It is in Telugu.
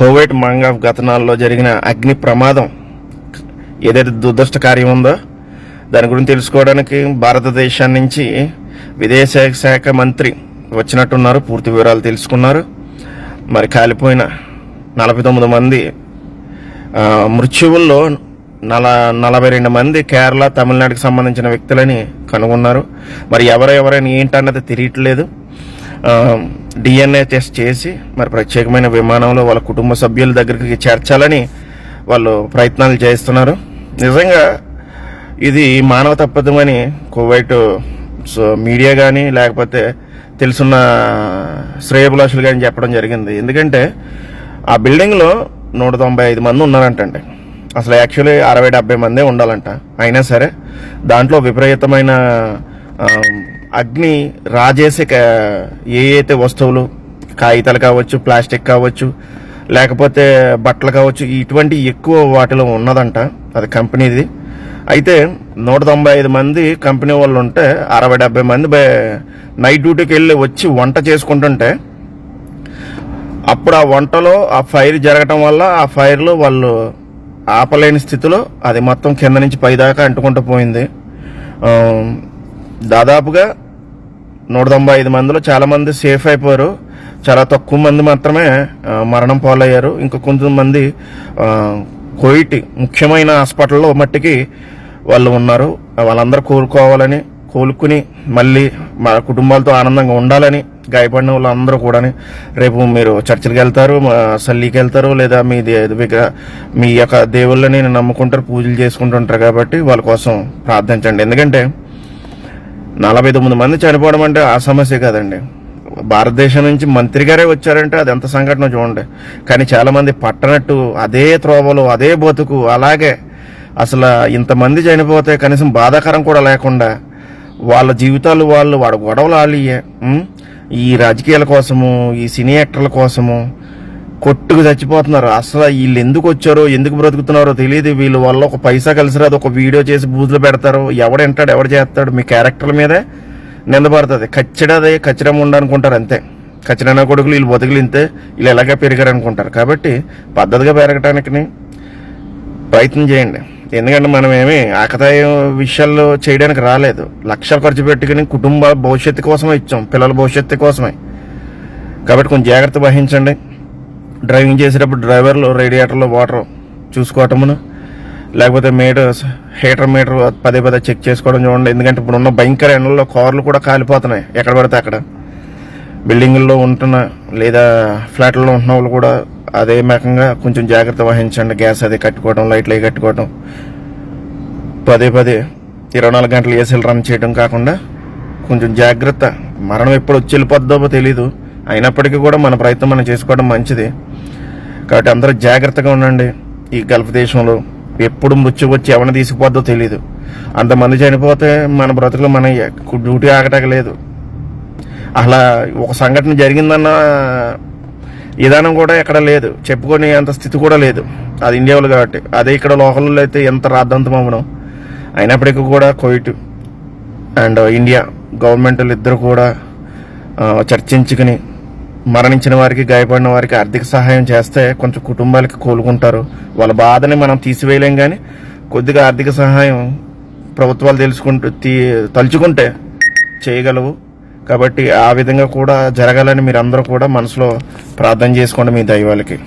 కోవిడ్ మంగ గతనాల్లో జరిగిన అగ్ని ప్రమాదం ఏదైతే దుర్దృష్ట కార్యం ఉందో దాని గురించి తెలుసుకోవడానికి భారతదేశం నుంచి విదేశాంగ శాఖ మంత్రి వచ్చినట్టున్నారు. పూర్తి వివరాలు తెలుసుకున్నారు. మరి కాలిపోయిన నలభై తొమ్మిది మంది మృత్యువుల్లో నల నలభై రెండు మంది కేరళ తమిళనాడుకి సంబంధించిన వ్యక్తులని కనుగొన్నారు. మరి ఎవరెవరైనా ఏంటన్నది తెలియట్లేదు. డిఎన్ఏ టెస్ట్ చేసి మరి ప్రత్యేకమైన విమానంలో వాళ్ళ కుటుంబ సభ్యుల దగ్గరికి చేర్చాలని వాళ్ళు ప్రయత్నాలు చేస్తున్నారు. నిజంగా ఇది మానవ తప్పదమని కువైట్ సో మీడియా కానీ లేకపోతే తెలుసున్న శ్రేయభిలాషులు కానీ చెప్పడం జరిగింది. ఎందుకంటే ఆ బిల్డింగ్లో నూట తొంభై ఐదు మంది ఉన్నారంటండి. అసలు యాక్చువల్లీ అరవై డెబ్బై మందే ఉండాలంట. అయినా సరే దాంట్లో విపరీతమైన అగ్ని రాజేసే ఏ అయితే వస్తువులు కాగితాలు కావచ్చు ప్లాస్టిక్ కావచ్చు లేకపోతే బట్టలు కావచ్చు ఇటువంటి ఎక్కువ వాటిలో ఉన్నదంట అది కంపెనీది. అయితే నూట తొంభై ఐదు మంది కంపెనీ వాళ్ళు ఉంటే అరవై డెబ్బై మంది నైట్ డ్యూటీకి వెళ్ళి వచ్చి వంట చేసుకుంటుంటే అప్పుడు ఆ వంటలో ఆ ఫైర్ జరగటం వల్ల ఆ ఫైర్లో వాళ్ళు ఆపలేని స్థితిలో అది మొత్తం కింద నుంచి పైదాకా అంటుకుంటూ పోయింది. దాదాపుగా నూట తొంభై ఐదు మందిలో చాలామంది సేఫ్ అయిపోయారు. చాలా తక్కువ మంది మాత్రమే మరణం పాలయ్యారు. ఇంకా కొంతమంది కోయిట్ కోయిటి ముఖ్యమైన హాస్పిటల్లో మట్టికి వాళ్ళు ఉన్నారు. వాళ్ళందరూ కోలుకోవాలని కోలుకుని మళ్ళీ మా కుటుంబాలతో ఆనందంగా ఉండాలని గాయపడిన వాళ్ళందరూ కూడా రేపు మీరు చర్చిలకు వెళ్తారు సల్లీకి వెళ్తారు లేదా మీ దే- మీ యొక్క దేవుళ్ళని నమ్ముకుంటారు పూజలు చేసుకుంటుంటారు కాబట్టి వాళ్ళ కోసం ప్రార్థించండి. ఎందుకంటే నలభై తొమ్మిది మంది చనిపోవడం అంటే ఆ సమస్య కాదండి. భారతదేశం నుంచి మంత్రి గారే వచ్చారంటే అది ఎంత సంఘటన చూడండి. కానీ చాలామంది పట్టనట్టు అదే త్రోవలు అదే బతుకు అలాగే అసలు ఇంతమంది చనిపోతే కనీసం బాధాకరం కూడా లేకుండా వాళ్ళ జీవితాలు వాళ్ళు వాడు గొడవలు ఆలియే ఈ రాజకీయాల కోసము ఈ సినీ యాక్టర్ల కోసము కొట్టుకు చచ్చిపోతున్నారు. అసలు వీళ్ళు ఎందుకు వచ్చారో ఎందుకు బ్రతుకుతున్నారో తెలియదు. వీళ్ళ వల్ల ఒక పైసా కలిసి రాదు. ఒక వీడియో చేసి బూజులు పెడతారు. ఎవడు వింటాడు ఎవడు చేస్తాడు మీ క్యారెక్టర్ల మీదే నిందపడుతుంది ఖచ్చిడదే ఖచ్చితంగా ఉండనుకుంటారు అంతే. ఖచ్చితంగా కొడుకులు వీళ్ళు బతుకులింతే వీళ్ళు ఎలాగే పెరిగారు అనుకుంటారు కాబట్టి పద్ధతిగా పెరగటానికి ప్రయత్నం చేయండి. ఎందుకంటే మనం ఏమి ఆకతాయం విషయాల్లో చేయడానికి రాలేదు. లక్షలు ఖర్చు పెట్టుకుని కుటుంబ భవిష్యత్తు కోసమే ఇచ్చాం. పిల్లల భవిష్యత్తు కోసమే. కాబట్టి కొంచెం జాగ్రత్త వహించండి. డ్రైవింగ్ చేసేటప్పుడు డ్రైవర్లు రేడియేటర్లో వాటర్ చూసుకోవటమును లేకపోతే మీటర్ హీటర్ మీటర్ పదే పదే చెక్ చేసుకోవడం చూడండి. ఎందుకంటే ఇప్పుడు ఉన్న భయంకర ఎండల్లో కార్లు కూడా కాలిపోతున్నాయి. ఎక్కడ పడితే అక్కడ. బిల్డింగుల్లో ఉంటున్న లేదా ఫ్లాట్లలో ఉంటున్న వాళ్ళు కూడా అదే రకంగా కొంచెం జాగ్రత్త వహించండి. గ్యాస్ అది కట్టుకోవడం లైట్లు అవి కట్టుకోవడం పదే పదే ఇరవై నాలుగు గంటలు ఏసీలు రన్ చేయడం కాకుండా కొంచెం జాగ్రత్త. మరణం ఎప్పుడు వచ్చి వెళ్ళిపోద్దో తెలీదు. అయినప్పటికీ కూడా మన ప్రయత్నం మనం చేసుకోవడం మంచిది. కాబట్టి అందరూ జాగ్రత్తగా ఉండండి. ఈ గల్ఫ్ దేశంలో ఎప్పుడు మృత్యు వచ్చి ఎవరిని తీసుకుపోద్దో తెలియదు అంతమంది చనిపోతే మన బ్రతుకులు మన డ్యూటీ ఆగటాక లేదు. అలా ఒక సంఘటన జరిగిందన్న విధానం కూడా ఎక్కడ లేదు. చెప్పుకునే అంత స్థితి కూడా లేదు. అది ఇండియాలో కాబట్టి. అదే ఇక్కడ లోకల్లో అయితే ఎంత రాద్దంతం అవ్వడం. అయినప్పటికీ కూడా కోయిట్ అండ్ ఇండియా గవర్నమెంట్లు ఇద్దరు కూడా చర్చించుకుని మరణించిన వారికి గాయపడిన వారికి ఆర్థిక సహాయం చేస్తే కొంచెం కుటుంబాలకి కోలుకుంటారు. వాళ్ళ బాధని మనం తీసివేయలేం కానీ కొద్దిగా ఆర్థిక సహాయం ప్రభుత్వాలు తెలుసుకుంటూ తీ తలుచుకుంటే చేయగలవు. కాబట్టి ఆ విధంగా కూడా జరగాలని మీరందరూ కూడా మనసులో ప్రార్థన చేసుకోండి మీ దైవాలకి.